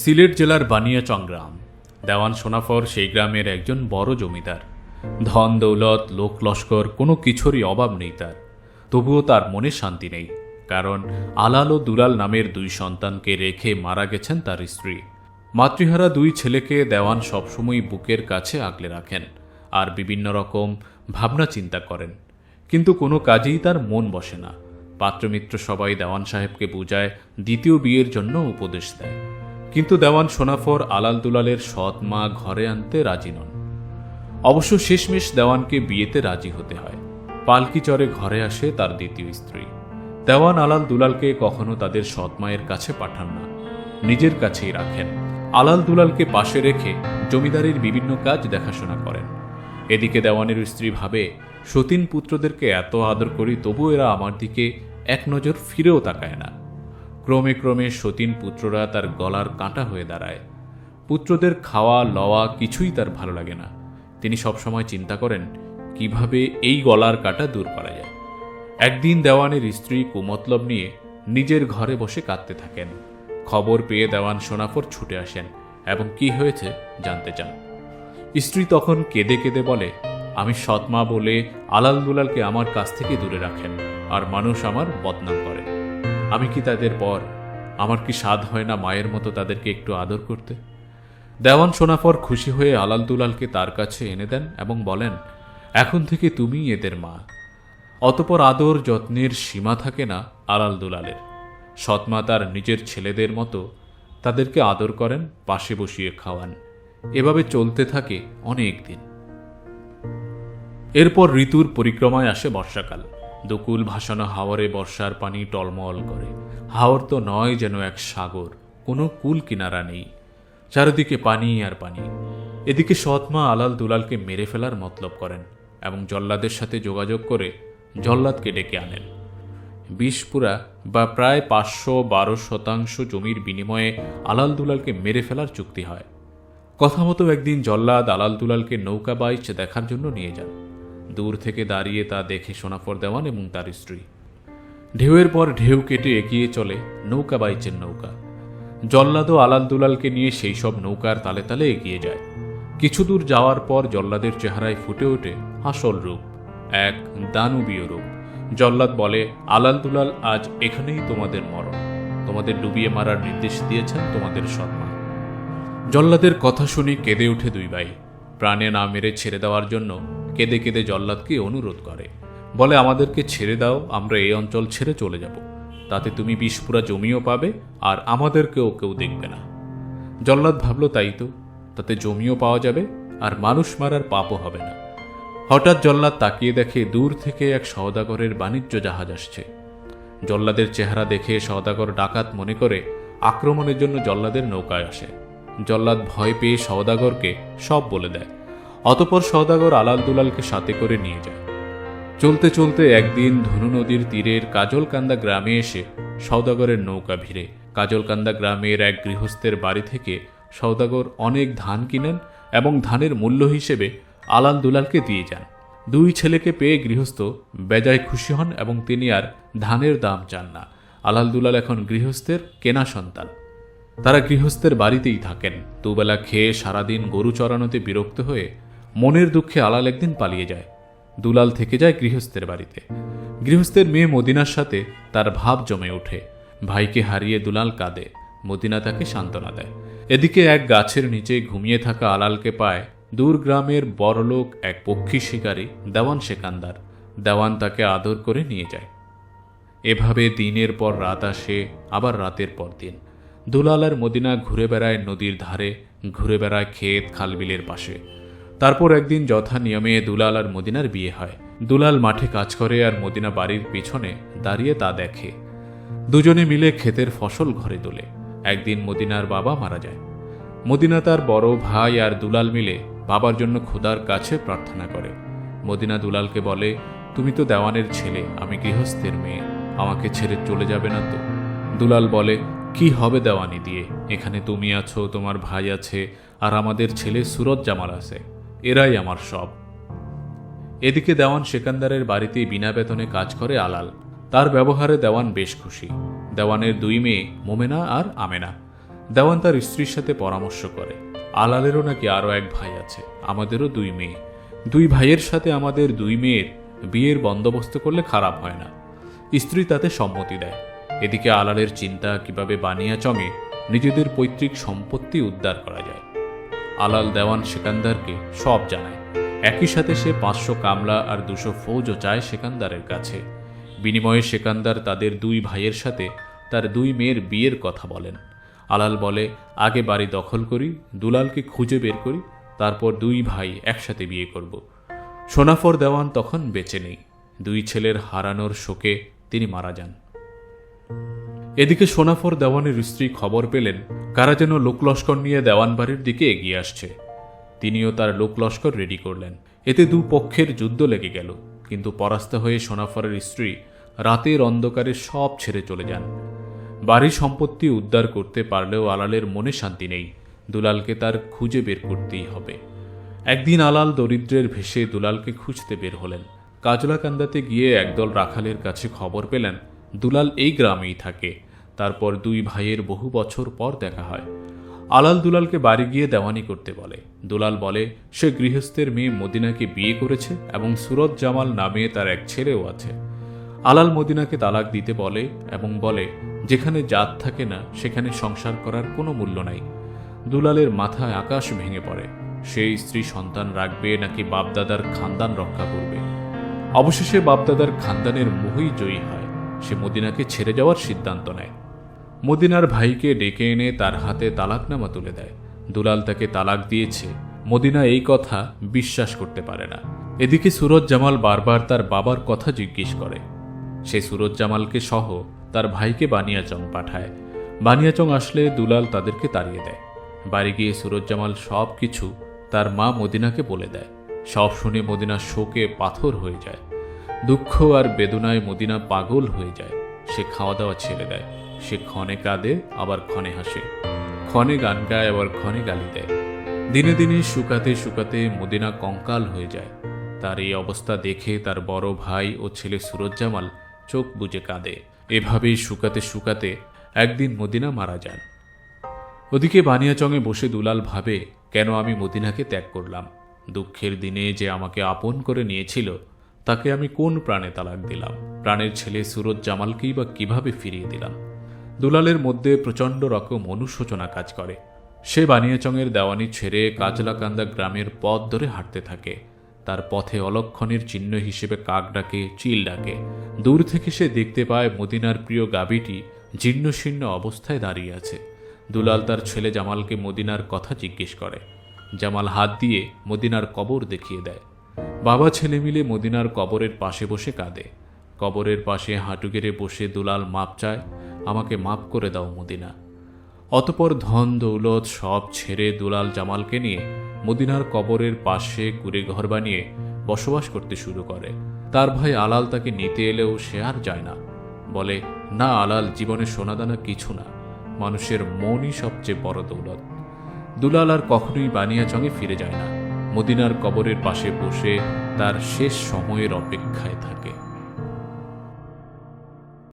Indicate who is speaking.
Speaker 1: সিলেট জেলার বানিয়াচং গ্রাম দেওয়ান সোনাফর সেই গ্রামের একজন বড় জমিদার। ধন, দৌলত, লোক লস্কর কোনো কিছুরই অভাব নেই তার। তবুও তার মনে শান্তি নেই, কারণ আলাল ও দুলাল নামের দুই সন্তানকে রেখে মারা গেছেন তার স্ত্রী। মাতৃহারা দুই ছেলেকে দেওয়ান সবসময় বুকের কাছে আগলে রাখেন আর বিভিন্ন রকম ভাবনা চিন্তা করেন। কিন্তু কোনো কাজেই তার মন বসে না। পাত্রমিত্র সবাই দেওয়ান সাহেবকে বুঝায়, দ্বিতীয় বিয়ের জন্য উপদেশ দেয়। কিন্তু দেওয়ান সোনাফর আলাল দুলালের সৎ মা ঘরে আনতে রাজি নন। অবশ্য শেষমেশ দেওয়ানকে বিয়েতে রাজি হতে হয়। পালকি চড়ে ঘরে আসে তার দ্বিতীয় স্ত্রী। দেওয়ান আলাল দুলালকে কখনো তাদের সৎ মায়ের কাছে পাঠান না। নিজের কাছেই রাখেন। আলাল দুলালকে পাশে রেখে জমিদারির বিভিন্ন কাজ দেখাশোনা করেন। এদিকে দেওয়ানের স্ত্রী ভাবে, সতীন পুত্রদেরকে এত আদর করি তবু এরা আমার দিকে এক নজর ফিরেও তাকায় না। ক্রমে ক্রমে সতীন পুত্ররা তার গলার কাঁটা হয়ে দাঁড়ায়। পুত্রদের খাওয়া, লওয়া কিছুই তার ভালো লাগে না। তিনি সবসময় চিন্তা করেন, কীভাবে এই গলার কাঁটা দূর করা যায়। একদিন দেওয়ানের স্ত্রী কুমতলব নিয়ে নিজের ঘরে বসে কাঁদতে থাকেন। খবর পেয়ে দেওয়ান সোনাফর ছুটে আসেন এবং কি হয়েছে জানতে চান। স্ত্রী তখন কেঁদে কেঁদে বলে, আমি সৎমা বলে আলাল দুলালকে আমার কাছ থেকে দূরে রাখেন, আর মানুষ আমার বদনাম করে। আমি কি তাদের পর, আমার কি স্বাদ হয় না মায়ের মতো তাদেরকে একটু আদর করতে? দেওয়ান সোনাফর খুশি হয়ে আলাল দুলালকে তার কাছে এনে দেন এবং বলেন, এখন থেকে তুমি এদের মা। অতপর আদর যত্নের সীমা থাকে না আলাল দুলালের। সৎমা তার নিজের ছেলেদের মতো তাদেরকে আদর করেন, পাশে বসিয়ে খাওয়ান। এভাবে চলতে থাকে অনেক দিন। এরপর ঋতুর পরিক্রমায় আসে বর্ষাকাল। দুকুল ভাসানো হাওরে বর্ষার পানি টলমল করে। হাওর তো নয় যেন এক সাগর, কোনো কুল কিনারা নেই। চারিদিকে পানি আর পানি। এদিকে সৎমা আলাল দুলালকে মেরে ফেলার মতলব করেন এবং জল্লাদের সাথে যোগাযোগ করে জল্লাদকে ডেকে আনেন। বিষপুরা বা প্রায় পাঁচশো বারো শতাংশ জমির বিনিময়ে আলাল দুলালকে মেরে ফেলার চুক্তি হয়। কথা মতো একদিন জল্লাদ আলাল দুলালকে নৌকা বাইচ দেখার জন্য নিয়ে যান। দূর থেকে দাঁড়িয়ে তা দেখে সোনাফর দেওয়ান এবং তার স্ত্রী। ঢেউয়ের পর ঢেউ কেটে এগিয়ে চলে নৌকা বাইচের নৌকা। জল্লাদ ও আলাল দুলালকে নিয়ে সেই সব নৌকার তালে তালে এগিয়ে যায়। কিছু দূর যাওয়ার পর জল্লাদের চেহারায় ফুটে ওঠে আসল রূপ, এক দানবীয় রূপ। জল্লাদ বলে, আলাল দুলাল, আজ এখানেই তোমাদের মরণ। তোমাদের ডুবিয়ে মারার নির্দেশ দিয়েছেন তোমাদের সন্মান জল্লাদের কথা শুনে কেঁদে উঠে দুই ভাই। প্রাণে না মেরে ছেড়ে দেওয়ার জন্য কেঁদে কেঁদে জল্লাদকে অনুরোধ করে। বলে, আমাদেরকে ছেড়ে দাও, আমরা এই অঞ্চল ছেড়ে চলে যাব। তাতে তুমি বিষপুরা জমিও পাবে আর আমাদেরকেও কেউ দেখবে না। জল্লাদ ভাবল, তাই তো, তাতে জমিও পাওয়া যাবে আর মানুষ মারার পাপও হবে না। হঠাৎ জল্লাদ তাকিয়ে দেখে দূর থেকে এক সওদাগরের বাণিজ্য জাহাজ আসছে। জল্লাদের চেহারা দেখে সওদাগর ডাকাত মনে করে আক্রমণের জন্য জল্লাদের নৌকায় আসে। জল্লাদ ভয় পেয়ে সওদাগরকে সব বলে দেয়। অতপর সওদাগর আলাল দুলালকে সাথে করে নিয়ে যায়। চলতে চলতে একদিন ধনু নদীর তীরের কাজলকান্দা গ্রামে এসে সওদাগরের নৌকা ভিড়ে। কাজলকান্দা গ্রামের এক গৃহস্থের বাড়ি থেকে সওদাগর অনেক ধান কিনেন এবং ধানের মূল্য হিসেবে আলাল দুলালকে দিয়ে যান। দুই ছেলেকে পেয়ে গৃহস্থ বেজায় খুশি হন এবং তিনি আর ধানের দাম চান না। আলাল দুলাল এখন গৃহস্থের কেনা সন্তান। তারা গৃহস্থের বাড়িতেই থাকেন। দুবেলা খেয়ে সারাদিন গরু চড়ানোতে বিরক্ত হয়ে মনের দুঃখে আলাল একদিন পালিয়ে যায়। দুলাল থেকে যায় গৃহস্থের বাড়িতে। গৃহস্থের মেয়ে মদিনার সাথে তার ভাব জমে ওঠে। ভাইকে হারিয়ে দুলাল কাঁদে। মদিনা তাকে সান্ত্বনা দেয়। এদিকে এক গাছের নিচে ঘুমিয়ে থাকা আলালকে পায় দূর গ্রামের বড়লোক এক পক্ষী শিকারী দেওয়ান সেকান্দার। দেওয়ান তাকে আদর করে নিয়ে যায়। এভাবে দিনের পর রাত আসে, আবার রাতের পর দিন। দুলাল আর মদিনা ঘুরে বেড়ায় নদীর ধারে, ঘুরে বেড়ায় ক্ষেত খালবিলের পাশে। তারপর একদিন যথা নিয়মে দুলাল আর মদিনার বিয়ে হয়। দুলাল মাঠে কাজ করে আর মদিনা বাড়ির পিছনে দাঁড়িয়ে তা দেখে। দুজনে মিলে ক্ষেতের ফসল ঘরে তোলে। একদিন মদিনার বাবা মারা যায়। মদিনা তার বড় ভাই আর দুলাল মিলে বাবার জন্য খোদার কাছে প্রার্থনা করে। মদিনা দুলালকে বলে, তুমি তো দেওয়ানের ছেলে, আমি গৃহস্থের মেয়ে, আমাকে ছেড়ে চলে যাবে না তো? দুলাল বলে কি হবে দেওয়ানি দিয়ে? এখানে তুমি আছো, তোমার ভাই আছে, আর আমাদের ছেলে সুরত জামাল আছে। এরাই আমার সব। এদিকে দেওয়ান সেকান্দারের বাড়িতে বিনা বেতনে কাজ করে আলাল। তার ব্যবহারে দেওয়ান বেশ খুশি। দেওয়ানের দুই মেয়ে মোমেনা আর আমেনা। দেওয়ান তার স্ত্রীর সাথে পরামর্শ করে। আলালেরও নাকি আরও এক ভাই আছে, আমাদেরও দুই মেয়ে। দুই ভাইয়ের সাথে আমাদের দুই মেয়ের বিয়ের বন্দোবস্ত করলে খারাপ হয় না। স্ত্রী তাতে সম্মতি দেয়। এদিকে আলালের চিন্তা কীভাবে বানিয়া চঙে নিজেদের পৈতৃক সম্পত্তি উদ্ধার করা যায়। আলাল দেওয়ান সেকান্দারকে সব জানায়। একই সাথে সে পাঁচশো কামলা আর দুশো ফৌজও চায় সেকান্দারের কাছে। বিনিময়ে সেকান্দার তাদের দুই ভাইয়ের সাথে তার দুই মেয়ের বিয়ের কথা বলেন। আলাল বলে, আগে বাড়ি দখল করি, দুলালকে খুঁজে বের করি, তারপর দুই ভাই একসাথে বিয়ে করব। সোনাফর দেওয়ান তখন বেঁচে নেই। দুই ছেলের হারানোর শোকে তিনি মারা যান। এদিকে সোনাফর দেওয়ানের স্ত্রী খবর পেলেন, কারা যেন লোকলস্কর নিয়ে দেওয়ান বাড়ির দিকে এগিয়ে আসছে। তিনিও তার লোকলস্কর রেডি করলেন। এতে দু পক্ষের যুদ্ধ লেগে গেল, কিন্তু পরাস্ত হয়ে সোনাফরের স্ত্রী রাতের অন্ধকারে সব ছেড়ে চলে যান। বাড়ির সম্পত্তি উদ্ধার করতে পারলেও আলালের মনে শান্তি নেই, দুলালকে তার খুঁজে বের করতেই হবে। একদিন আলাল দরিদ্রের ভেসে দুলালকে খুঁজতে বের হলেন। কাজলাকান্দাতে গিয়ে একদল রাখালের কাছে খবর পেলেন, দুলাল এই গ্রামেই থাকে। তারপর দুই ভাইয়ের বহু বছর পর দেখা হয়। আলাল দুলালকে বাড়ি গিয়ে দেওয়ানি করতে বলে। দুলাল বলে, সে গৃহস্থের মেয়ে মদিনাকে বিয়ে করেছে এবং সুরত জামাল নামে তার এক ছেলেও আছে। আলাল মদিনাকে তালাক দিতে বলে এবং বলে, যেখানে জাত থাকে না, সেখানে সংসার করার কোনো মূল্য নাই। দুলালের মাথায় আকাশ ভেঙে পড়ে। সেই স্ত্রী সন্তান রাখবে নাকি বাপদাদার খানদান রক্ষা করবে? অবশেষে বাপদাদার খানদানের মোহই জয়ী হয়। সে মদিনাকে ছেড়ে যাওয়ার সিদ্ধান্ত নেয়। মদিনার ভাইকে ডেকে এনে তার হাতে তালাকনামা তুলে দেয়। দুলাল তাকে তালাক দিয়েছে। মদিনা এই কথা বিশ্বাস করতে পারে না। এদিকে সুরজ জামাল বারবার তার বাবার কথা জিজ্ঞেস করে। সে সুরজ জামালকে সহ তার ভাইকে বানিয়াচং পাঠায়। বানিয়াচং আসলে দুলাল তাদেরকে তাড়িয়ে দেয়। বাড়ি গিয়ে সুরজ জামাল সব কিছু তার মা মদিনাকে বলে দেয়। সব শুনে মদিনা শোকে পাথর হয়ে যায়। দুঃখ আর বেদনায় মদিনা পাগল হয়ে যায়। সে খাওয়া দাওয়া ছেড়ে দেয়। সে ক্ষণে কাঁদে, আবার ক্ষণে হাসে। ক্ষণে গান গায়, আবার ক্ষণে গালি দেয়। দিনে দিনে শুকাতে শুকাতে মদিনা কঙ্কাল হয়ে যায়। তার এই অবস্থা দেখে তার বড় ভাই ও ছেলে সুরজ জামাল চোখ বুজে কাঁদে। এভাবেই শুকাতে শুকাতে একদিন মদিনা মারা যান। ওদিকে বানিয়াচঙে বসে দুলাল ভাবে, কেন আমি মদিনাকে ত্যাগ করলাম? দুঃখের দিনে যে আমাকে আপন করে নিয়েছিল, তাকে আমি কোন প্রাণে তালাক দিলাম? প্রাণের ছেলে সুরজ জামালকেই বা কীভাবে ফিরিয়ে দিলাম? দুলালের মধ্যে প্রচণ্ড রকম অনুশোচনা কাজ করে। সে বানিয়াচংয়ের দেওয়ানি ছেড়ে কাজলাকান্দা গ্রামের পথ ধরে হাঁটতে থাকে। তার পথে অলক্ষণের চিহ্ন হিসেবে কাক ডাকে, চিল ডাকে। দূর থেকে সে দেখতে পায় মদিনার প্রিয় গাবিটি জীর্ণশীর্ণ অবস্থায় দাঁড়িয়ে আছে। দুলাল তার ছেলে জামালকে মদিনার কথা জিজ্ঞেস করে। জামাল হাত দিয়ে মদিনার কবর দেখিয়ে দেয়। বাবা ছেলে মিলে মদিনার কবরের পাশে বসে কাঁদে। কবরের পাশে হাঁটু গেড়ে বসে দুলাল মাপ চায় আমাকে মাপ করে দাও, মদিনা। অতপর ধন, দৌলত সব ছেড়ে দুলাল জামালকে নিয়ে মদিনার কবরের পাশে কুড়ে ঘর বানিয়ে বসবাস করতে শুরু করে। তার ভাই আলাল তাকে নিতে এলেও সে আর যায় না। বলে, না আলাল, জীবনে সোনাদানা কিছু না। মানুষের মনই সবচেয়ে বড় দৌলত। দুলাল আর কখনোই বানিয়াচঙে ফিরে যায় না। মদিনার কবরের পাশে বসে তার শেষ সময়ের অপেক্ষায় থাকে।